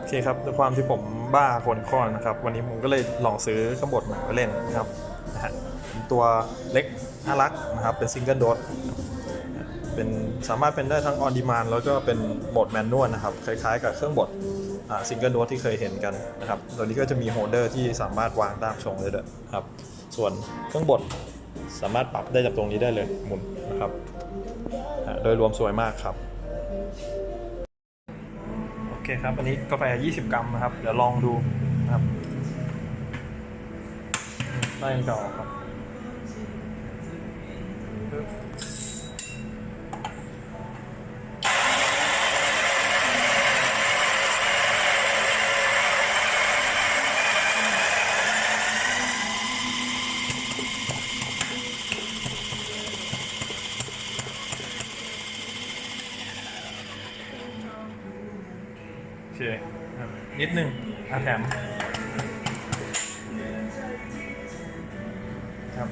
โอเคครับด้วยความที่ผมบ้าคนคอนนะครับ วันนี้ผมก็เลยลองซื้อข้างบนมาเล่นนะครับนะฮะตัวเล็กน่ารักนะครับ เป็นซิงเกิลโดสเป็นสามารถเป็นได้ทั้งออนดีมานแล้วก็เป็นโหมดแมนนวลนะครับ คล้ายๆกับเครื่องบดซิงเกิลโดสที่เคยเห็นกันนะครับ ตัวนี้ก็จะมีโฮลเดอร์ที่สามารถวางตามชงได้ด้วยครับ ส่วนเครื่องบดสามารถปรับได้จากตรงนี้ได้เลยหมุนนะครับ โดยรวมสวยมากครับ คครับ อันนี้กาแฟ 20 กรัมนะครับ เดี๋ยวลองดูนะครับไล่ต่อครับ คนิดนึงอะแถมครับ